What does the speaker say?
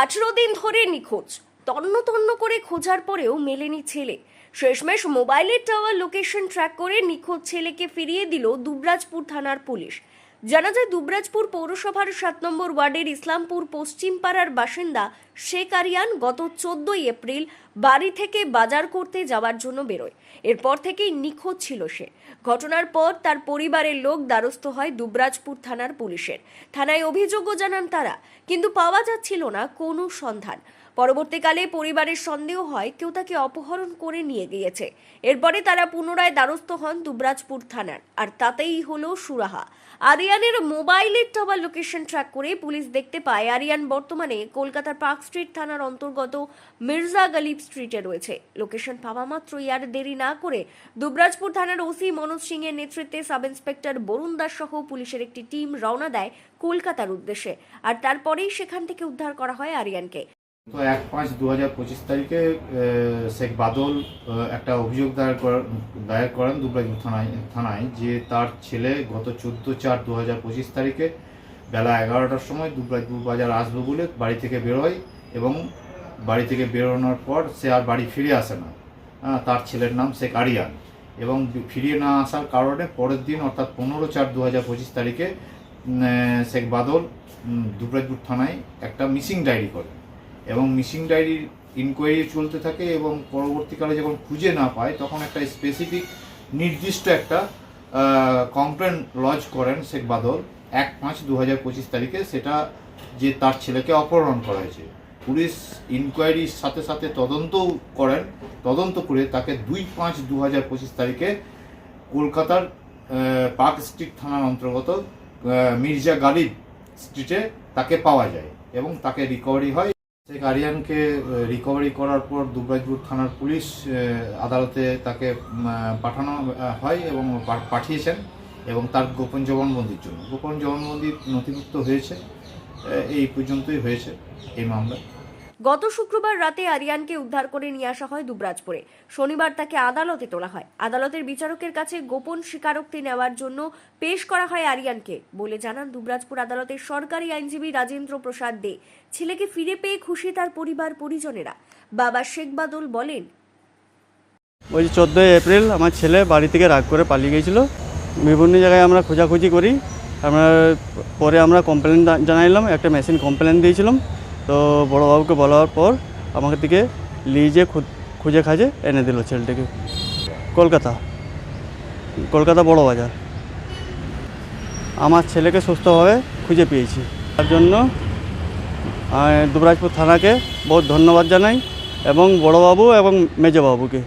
আঠেরো দিন ধরে নিখোঁজ। তন্ন তন্ন করে খোঁজার পরেও মেলেনি ছেলে। শেষমেশ মোবাইলের টাওয়ার লোকেশন ট্র্যাক করে নিখোঁজ ছেলেকে ফিরিয়ে দিল দুবরাজপুর থানার পুলিশ। জানা যায় দুবরাজপুর পৌরসভার সাত নম্বর ওয়ার্ডের ইসলামপুর পশ্চিম পাড়ার বাসিন্দা শেখ আরিয়ান গত চোদ্দই এপ্রিল বাড়ি থেকে বাজার করতে যাওয়ার জন্য বেরোয়। এরপর থেকেই নিখোঁজ ছিল সে। ঘটনার পর তার পরিবারের লোক দ্বারস্থ হয় দুবরাজপুর থানার পুলিশের। থানায় অভিযোগও জানান তারা, কিন্তু পাওয়া যাচ্ছিল না কোনো সন্ধান। পরবর্তীকালে পরিবারের সন্দেহ হয়, কেউ তাকে অপহরণ করে নিয়ে গিয়েছে। এরপরে তারা পুনরায় দ্বারস্থ হন দুবরাজপুর থানার, আর তাতেই হলো সুরাহা। আরিয়ানের মোবাইলের টাওয়ার লোকেশন ট্র্যাক করে পুলিশ দেখতে পায়, আরিয়ান বর্তমানে কলকাতার পার্ক স্ট্রিট থানার অন্তর্গত মির্জা গালিব স্ট্রিটে রয়েছে। লোকেশন পাওয়া মাত্রই আর দেরি না করে দুবরাজপুর থানার ওসি মনোজ সিং এর নেতৃত্বে সাব ইন্সপেক্টর বরুণ দাস সহ পুলিশের একটি টিম রওনা দেয় কলকাতার উদ্দেশ্যে, আর তারপরেই সেখান থেকে উদ্ধার করা হয় আরিয়ানকে। তো এক পাঁচ দু হাজার পঁচিশ তারিখে শেখ বাদল একটা অভিযোগ দায়ের দায়ের করেন দুবরাজপুর থানায় থানায় যে তার ছেলে গত চোদ্দ চার দু হাজার পঁচিশ তারিখে বেলা এগারোটার সময় দুবরাজপুর বাজার আসবে বলে বাড়ি থেকে বেরোয় এবং বাড়ি থেকে বেরোনোর পর সে আর বাড়ি ফিরে আসে না। তার ছেলের নাম শেখ আরিয়ান এবং ফিরিয়ে না আসার কারণে পরের দিন অর্থাৎ পনেরো চার দু হাজার পঁচিশ তারিখে শেখ বাদল দুবরাজপুর থানায় একটা মিসিং ডায়েরি করে এবং মিসিং ডায়েরির ইনকোয়ারি চলতে থাকে এবং পরবর্তীকালে যখন খুঁজে না পায়, তখন একটা স্পেসিফিক নির্দিষ্ট একটা কমপ্লেন লজ করেন শেখ বাদল এক পাঁচ দু হাজার পঁচিশ তারিখে। সেটা যে তার ছেলেকে অপহরণ করা হয়েছে। পুলিশ ইনকোয়ারির সাথে সাথে তদন্তও করেন। তদন্ত করে তাকে দুই পাঁচ দু হাজার পঁচিশ তারিখে কলকাতার পার্ক স্ট্রিট থানার অন্তর্গত মির্জা গালিব স্ট্রিটে তাকে পাওয়া যায় এবং তাকে রিকভারি হয়। শেখ গার্ডিয়ানকে রিকভারি করার পর দুবরাজপুর থানার পুলিশ আদালতে তাকে পাঠানো হয় এবং পাঠিয়েছেন এবং তার গোপন জবানবন্দির জন্য। গোপন জবানবন্দি নথিভুক্ত হয়েছে এই পর্যন্তই হয়েছে এই মামলা গত শুক্রবার রাতে আরিয়ানকে উদ্ধার করে নিয়ে আসা হয় দুবরাজপুরে। শনিবার তাকে আদালতে তোলা হয়। আদালতের বিচারকের কাছে গোপন স্বীকারোক্তি নেওয়ার জন্য পেশ করা হয় আরিয়ানকে, বলে জানান দুবরাজপুর আদালতের সরকারি আইনজীবী রাজেন্দ্র প্রসাদ দে। ছেলেকে ফিরে পেয়ে খুশি তার পরিবার পরিজনেরা। বাবা শেখ বাদল বলেন, ওই চোদ্দোই এপ্রিল আমার ছেলে বাড়ি থেকে রাগ করে পালিয়ে গিয়েছিল। বিভিন্ন জায়গায় আমরা খোঁজাখুঁজি করি। আমরা পরে আমরা কমপ্লেন জানাইলাম, একটা মেশিন কমপ্লেন দিয়েছিলাম। তো বড়োবাবুকে বলার পর আমাকে দিকে লিজে খুঁজে খাজে এনে দিল ছেলেটিকে। কলকাতা। কলকাতা বড় বাজার আমার ছেলেকে সুস্থভাবে খুঁজে পেয়েছি। তার জন্য দুবরাজপুর থানাকে বহুত ধন্যবাদ জানাই এবং বড়োবাবু এবং মেজবাবুকে।